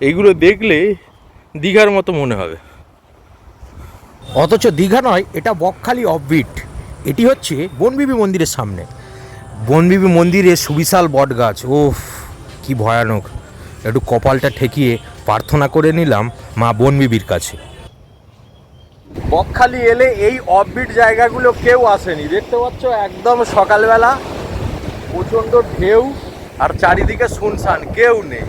এইগুলো দেখলে দীঘার মতো মনে হবে। অথচ দীঘা নয় এটা বকখালি অফবিট এটি হচ্ছে বনবিবি মন্দিরের সামনে। বনবিবি মন্দিরে সুবিশাল বট গাছ ওফ কি ভয়ানক। একটু কপালটা ঠেকিয়ে প্রার্থনা করে নিলাম মা বনবিবির কাছে। বকখালি এলে এই অফবিট জায়গাগুলো কেউ আসেনি। দেখতে পাচ্ছ একদম সকালবেলা প্রচণ্ড ঢেউ আর চারিদিকে শুনশান কেউ নেই।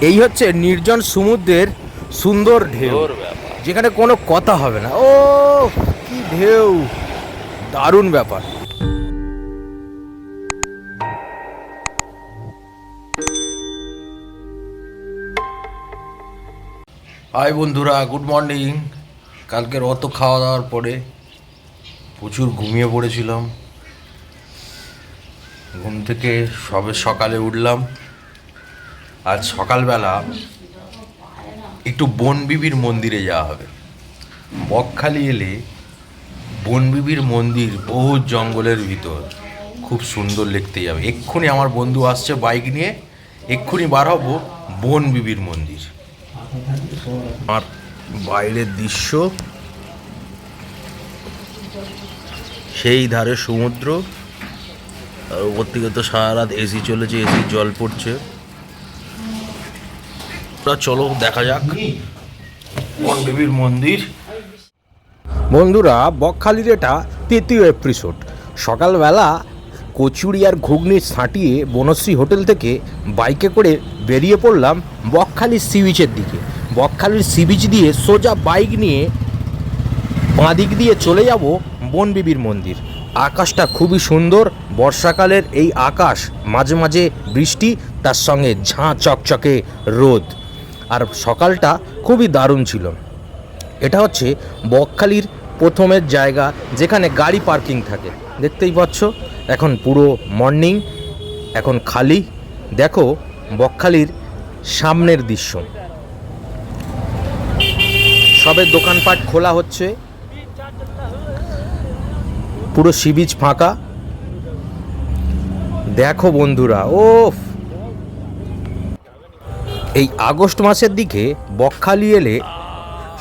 এই হচ্ছে নির্জন সমুদ্রের সুন্দর ঢেউ। যেখানে কোনো কথা হবে না। ও কি ঢেউ। দারুণ ব্যাপার। হাই বন্ধুরা গুড মর্নিং। কালকের অত খাওয়া দাওয়ার পরে প্রচুর ঘুমিয়ে পড়েছিলাম। ঘুম থেকে সবে সকালে উঠলাম। আজ সকালবেলা একটু বনবিবির মন্দিরে যাওয়া হবে। বকখালি এলে বনবিবির মন্দির বহু জঙ্গলের ভিতর। খুব সুন্দর দেখতে যাবে। এক্ষুনি আমার বন্ধু আসছে বাইক নিয়ে, এক্ষুনি বার হব বনবিবির মন্দির। আর বাইরের দৃশ্য, সেই ধারে সমুদ্র, আর উপর থেকে তো সারা রাত এসি চলেছে, এসি জল পড়ছে। তা চলো দেখা যাক। বনদেবীর মন্দির। বন্ধুরা বকখালির এটা তৃতীয় এপিসোড সকালবেলা কচুরি আর ঘুগনি ছাঁটিয়ে বনশ্রী হোটেল থেকে বাইকে করে বেরিয়ে পড়লাম বকখালির সি বিচের দিকে। বকখালির সি বিচ দিয়ে সোজা বাইক নিয়ে বাঁ দিক দিয়ে চলে যাব বনবিবির মন্দির। আকাশটা খুবই সুন্দর বর্ষাকালের এই আকাশ মাঝে মাঝে বৃষ্টি তার সঙ্গে ঝাঁ চকচকে রোদ। আর সকালটা খুবই দারুণ ছিল। এটা হচ্ছে বকখালির প্রথমের জায়গা যেখানে গাড়ি পার্কিং থাকে। দেখতেই পাচ্ছ, এখন পুরো মর্নিং এখন খালি। দেখো বকখালির সামনের দৃশ্য। সবে দোকানপাট খোলা হচ্ছে। পুরো সি বিচ ফাঁকা। দেখো বন্ধুরা ও এই আগস্ট মাসের দিকে বকখালি এলে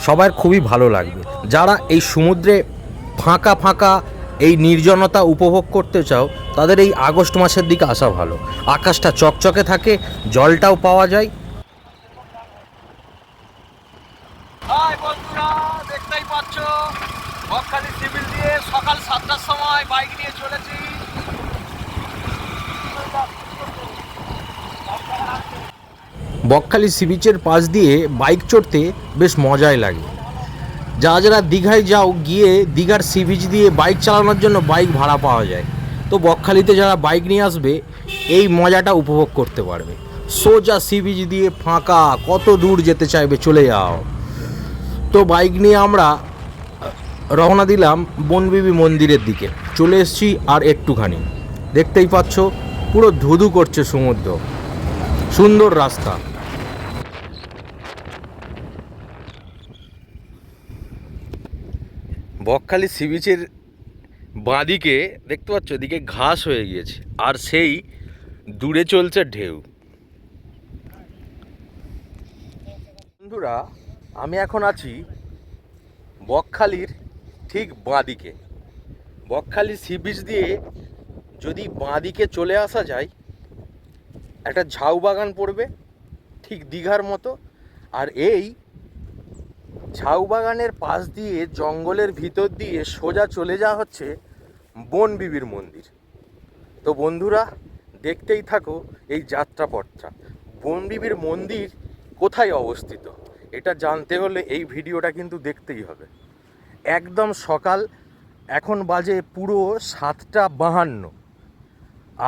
সবার খুবই ভালো লাগবে। যারা এই সমুদ্রে ফাঁকা ফাঁকা এই নির্জনতা উপভোগ করতে চাও, তাদের এই আগস্ট মাসের দিকে আসা ভালো। আকাশটা চকচকে থাকে, জলটাও পাওয়া যায় হাই বন্ধুরা দেখতেই পাচ্ছ বকখালি সিভিল দিয়ে সকাল সাতটার সময় বাইক নিয়ে চলেছি বকখালি সি বিচের পাশ দিয়ে বাইক চড়তে বেশ মজাই লাগে। যারা যারা দীঘায় যাও, গিয়ে দীঘার সি বিচ দিয়ে বাইক চালানোর জন্য বাইক ভাড়া পাওয়া যায়। তো বকখালিতে যারা বাইক নিয়ে আসবে, এই মজাটা উপভোগ করতে পারবে। সোজা সি বিচ দিয়ে ফাঁকা, কত দূর যেতে চাইবে চলে যাও। তো বাইক নিয়ে আমরা রওনা দিলাম বনবিবি মন্দিরের দিকে। চলে এসেছি আর একটুখানি। দেখতেই পাচ্ছ, পুরো ধুধু করছে সমুদ্র। সুন্দর রাস্তা। বকখালি সি বিচের বাঁদিকে দেখতে পাচ্ছ? এদিকে ঘাস হয়ে গিয়েছে, আর সেই দূরে চলছে ঢেউ। বন্ধুরা, আমি এখন আছি বকখালির ঠিক বাঁদিকে। বকখালি সি বিচ দিয়ে যদি বাঁদিকে চলে আসা যায়, একটা ঝাউ বাগান পড়বে ঠিক দীঘার মতো, আর এই ঝাউ বাগানের পাশ দিয়ে জঙ্গলের ভিতর দিয়ে সোজা চলে যাওয়া হচ্ছে বনবিবির মন্দির। তো বন্ধুরা, দেখতেই থাকো এই যাত্রাপথটা। বনবিবির মন্দির কোথায় অবস্থিত? এটা জানতে হলে এই ভিডিওটা কিন্তু দেখতেই হবে। একদম সকাল, এখন বাজে পুরো সাতটা বাহান্ন।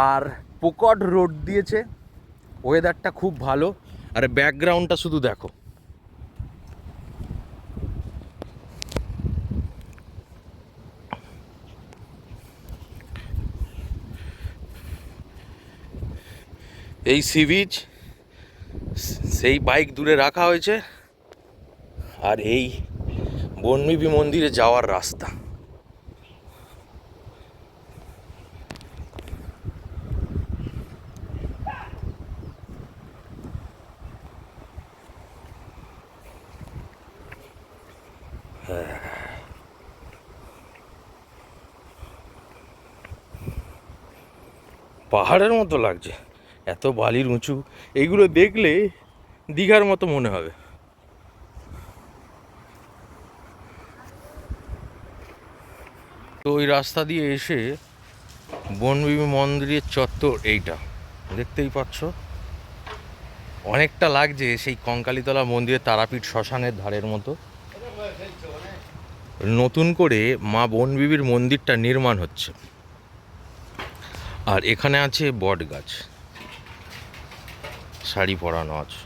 আর পোকট রোড দিয়েছে ওয়েদারটা খুব ভালো। আর ব্যাকগ্রাউন্ডটা শুধু দেখো। এই সি বিচ সেই বাইক দূরে রাখা হয়েছে, আর এই বনবিবি মন্দিরে যাওয়ার রাস্তা। পাহাড়ের মতো লাগছে। এত বালির উঁচু, এইগুলো দেখলে দীঘার মতো মনে হবে। তো ওই রাস্তা দিয়ে এসে বনবিবি মন্দিরের চত্বর এইটা, দেখতেই পাচ্ছ? অনেকটা লাগছে সেই কঙ্কালীতলা মন্দিরের তারাপীঠ শ্মশানের ধারের মতো। নতুন করে মা বনবিবির মন্দিরটা নির্মাণ হচ্ছে। আর এখানে আছে বট গাছ শাড়ি পরানো আছে।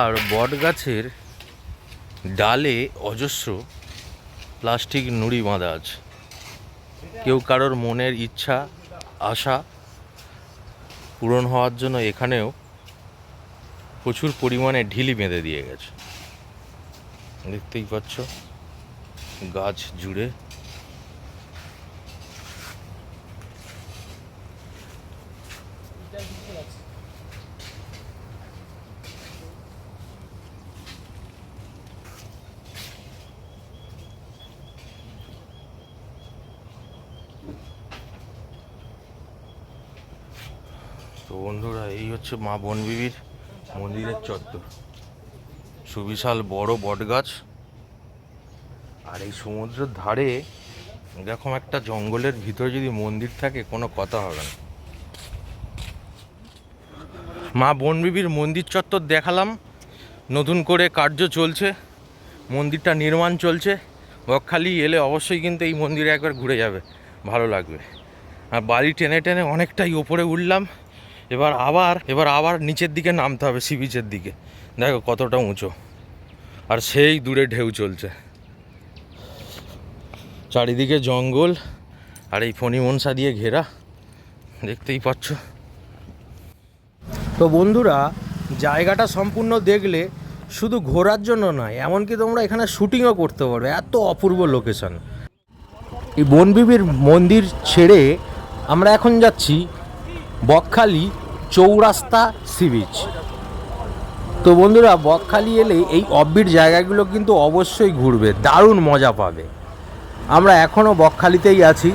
আর বট গাছের ডালে অজস্র প্লাস্টিক নুড়ি বাঁধা আছে। কেউ কারোর মনের ইচ্ছা, আশা পূরণ হওয়ার জন্য এখানেও প্রচুর পরিমাণে ঢিলি বেঁধে দিয়ে গেছে। দেখতেই পাচ্ছ, গাছ জুড়ে বন্ধুরা, এই হচ্ছে মা বনবিবির মন্দিরের চত্বর। সুবিশাল বড় বটগাছ। আর এই সমুদ্রের ধারে এরকম একটা জঙ্গলের ভিতরে যদি মন্দির থাকে, কোনো কথা হবে না। মা বনবিবির মন্দির চত্বর দেখালাম। নতুন করে কার্য চলছে। মন্দিরটা নির্মাণ চলছে। বকখালি এলে অবশ্যই কিন্তু এই মন্দিরে একবার ঘুরে যাবে। ভালো লাগবে। আর বাড়ি টেনে টেনে অনেকটাই ওপরে উঠলাম। এবার আবার এবার আবার নিচের দিকে নামতে হবে, সি বিচের দিকে। দেখো কতটা উঁচু। আর সেই দূরে ঢেউ চলছে। চারিদিকে জঙ্গল আর এই ফণি মনসা দিয়ে ঘেরা। দেখতেই পাচ্ছ। তো বন্ধুরা, জায়গাটা সম্পূর্ণ দেখলে শুধু ঘোরার জন্য নয়, এমনকি তোমরা এখানে শুটিংও করতে পারবে এত অপূর্ব লোকেশন এই বনবিবির মন্দির ছেড়ে আমরা এখন যাচ্ছি বকখালি চৌরাস্তা সি বিচ তো বন্ধুরা, বকখালি এলে এই অববিট জায়গাগুলো কিন্তু অবশ্যই ঘুরবে, দারুণ মজা পাবে। আমরা এখনও বকখালিতেই আছি।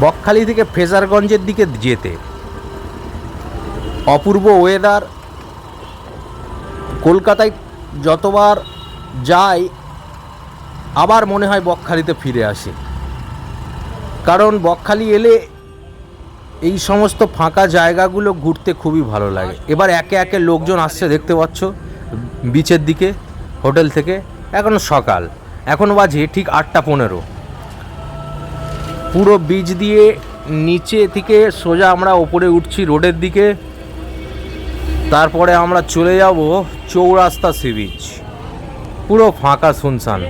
বকখালি থেকে ফেজারগঞ্জের দিকে যেতে। অপূর্ব ওয়েদার কলকাতায় যতবার যাই, আবার মনে হয় বকখালিতে ফিরে আসি। কারণ বকখালি এলে এই সমস্ত ফাঁকা জায়গাগুলো ঘুরতে খুবই ভালো লাগে। এবার একে একে লোকজন আসছে, দেখতে পাচ্ছ বিচের দিকে, হোটেল থেকে। এখন সকাল। এখন বাজে ঠিক আটটা পনেরো। পুরো বিচ দিয়ে নিচে থেকে সোজা আমরা ওপরে উঠছি রোডের দিকে। তারপরে আমরা চলে যাব চৌরাস্তা সি বিচ পুরো ফাঁকা শুনশান।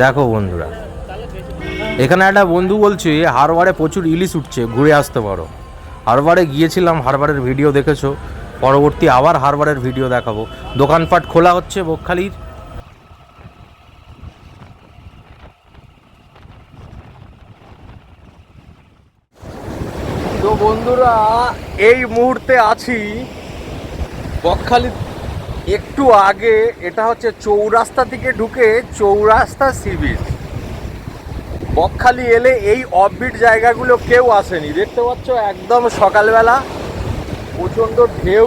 দেখো বন্ধুরা। এখানে একটা বন্ধু বলছে, হারবারে প্রচুর ইলিশ উঠছে, ঘুরে আসতে পারো। হারবারে গিয়েছিলাম, হারবারের ভিডিও দেখেছ। পরবর্তী আবার হারবারের ভিডিও দেখাবো। দোকানপাট খোলা হচ্ছে বকখালির। তো বন্ধুরা, এই মুহূর্তে আছি বকখালি একটু আগে এটা হচ্ছে চৌরাস্তা থেকে ঢুকে চৌরাস্তা সি বিচ। বকখালি এলে এই অফবিট জায়গাগুলো কেউ আসেনি। দেখতে পাচ্ছ একদম সকালবেলা, প্রচণ্ড ঢেউ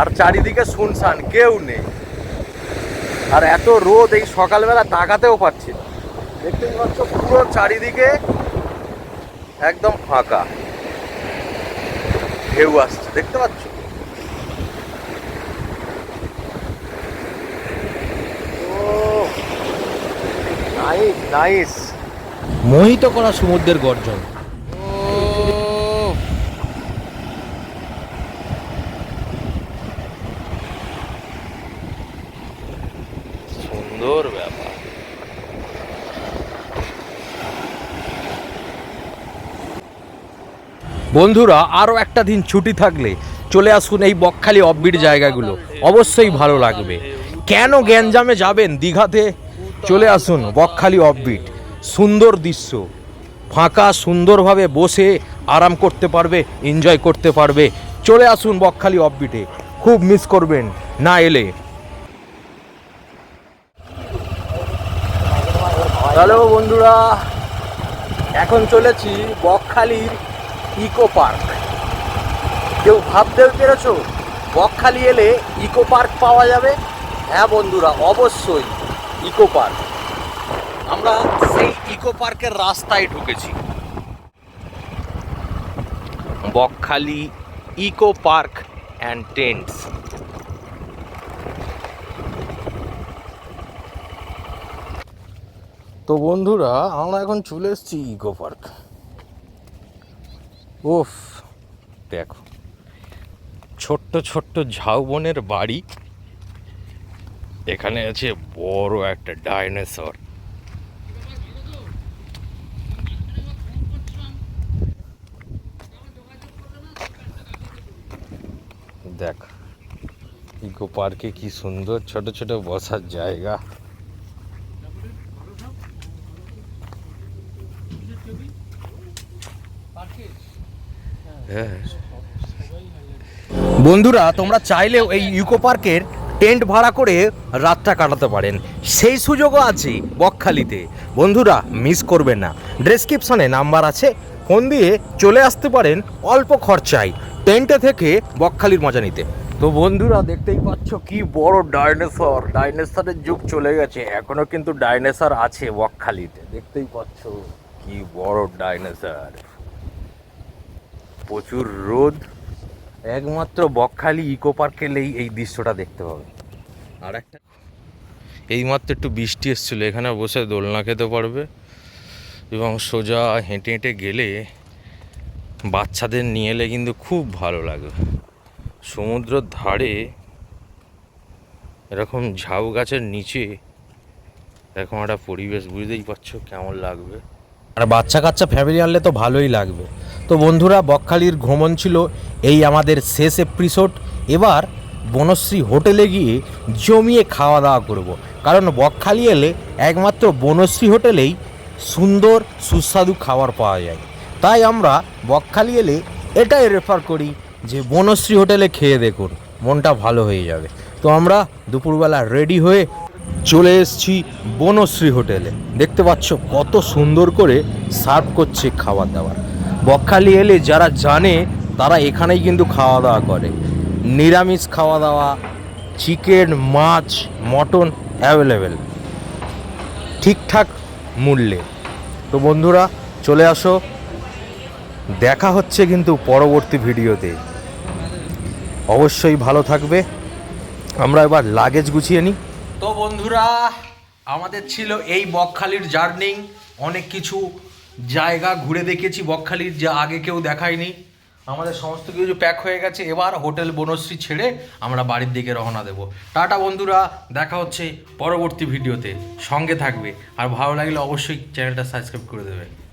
আর চারিদিকে শুনশান, কেউ নেই। আর এত রোদ এই সকালবেলা তাকাতেও পাচ্ছি না। দেখতেই পাচ্ছ পুরো চারিদিকে একদম ফাঁকা। ঢেউ আসছে, দেখতে পাচ্ছ? নাইস নাইস মোহিত করা সমুদ্রের গর্জন। সুন্দর ব্যাপার। বন্ধুরা আরও একটা দিন ছুটি থাকলে চলে আসুন এই বকখালি অববিট জায়গাগুলো। অবশ্যই ভালো লাগবে। কেন গ্যাঞ্জামে যাবেন দীঘাতে? চলে আসুন বকখালি অববিট সুন্দর দৃশ্য। ফাঁকা সুন্দরভাবে বসে আরাম করতে পারবে এনজয় করতে পারবে। চলে আসুন বকখালি অফবিটে খুব মিস করবেন, না এলে। হ্যালো বন্ধুরা, এখন চলেছি বকখালির ইকো পার্ক। কেউ ভাবতে পেরেছ? বকখালি এলে ইকো পার্ক পাওয়া যাবে? হ্যাঁ বন্ধুরা, অবশ্যই, ইকো পার্ক। আমরা ইকো পার্কের রাস্তায় ঢুকেছি। Bakkhali eco park and tents তো বন্ধুরা, আমরা এখন চলে এসেছি ইকো পার্ক ওফ দেখো। ছোট্ট ছোট্ট ঝাউবনের বাড়ি। এখানে আছে বড় একটা ডাইনোসর। দেখ, ইকো পার্কে কি সুন্দর ছোট ছোট বসার জায়গা। হ্যাঁ। বন্ধুরা, তোমরা চাইলেও এই ইকো পার্কের টেন্ট ভাড়া করে রাতটা কাটাতে পারেন। সেই সুযোগও আছে বকখালিতে। বন্ধুরা, মিস করবেন না। ডেসক্রিপশনে নাম্বার আছে। ফোন দিয়ে চলে আসতে পারেন অল্প খরচায়। টেন্টে থেকে বকখালির মজা নিতে। তো বন্ধুরা দেখতেই পাচ্ছ কি বড় ডাইনোসর। ডাইনোসরের যুগ চলে গেছে, এখনও কিন্তু ডাইনোসর আছে বকখালিতে। দেখতেই পাচ্ছ কি বড় ডাইনোসর। প্রচুর রোদ। একমাত্র বকখালি ইকো পার্কে এলেই এই দৃশ্যটা দেখতে পাবে। আর একটা এইমাত্র একটু বৃষ্টি এসেছিল, এখানে বসে দোলনা খেতে পারবে। এবং সোজা হেঁটে হেঁটে গেলে বাচ্চাদের নিয়ে এলে কিন্তু খুব ভালো লাগে। সমুদ্রের ধারে এরকম ঝাউ গাছের নিচে এরকম একটা পরিবেশ, বুঝতেই পারছ কেমন লাগবে। আর বাচ্চা কাচ্চা ফ্যামিলি আনলে তো ভালোই লাগবে। তো বন্ধুরা, বকখালির ভ্রমণ ছিল এই আমাদের শেষ এপিসোড এবার বনশ্রী হোটেলে গিয়ে জমিয়ে খাওয়া দাওয়া করব। কারণ বকখালি এলে একমাত্র বনশ্রী হোটেলেই সুন্দর, সুস্বাদু খাবার পাওয়া যায়। তাই আমরা বকখালি এলে এটাই রেফার করি যে বনশ্রী হোটেলে খেয়ে দেখুন, মনটা ভালো হয়ে যাবে। তো আমরা দুপুরবেলা রেডি হয়ে চলে এসেছি বনশ্রী হোটেলে। দেখতে পাচ্ছ কত সুন্দর করে সার্ভ করছে খাবার দাবার বকখালি এলে যারা জানে, তারা এখানেই কিন্তু খাওয়া দাওয়া করে। নিরামিষ খাওয়া দাওয়া চিকেন, মাছ, মটন অ্যাভেলেবেল ঠিকঠাক মূল্যে। তো বন্ধুরা, চলে আসো দেখা হচ্ছে কিন্তু পরবর্তী ভিডিওতে। অবশ্যই ভালো থাকবে। আমরা এবার লাগেজ গুছিয়ে নিই। তো বন্ধুরা, আমাদের ছিল এই বকখালির জার্নিং। অনেক কিছু জায়গা ঘুরে দেখেছি বকখালির যা আগে কেউ দেখায়নি। আমাদের সমস্ত কিছু প্যাক হয়ে গেছে। এবার হোটেল বনশ্রী ছেড়ে আমরা বাড়ির দিকে রওনা দেব। টাটা বন্ধুরা, দেখা হচ্ছে পরবর্তী ভিডিওতে। সঙ্গে থাকবে। আর ভালো লাগলে অবশ্যই চ্যানেলটা সাবস্ক্রাইব করে দেবে।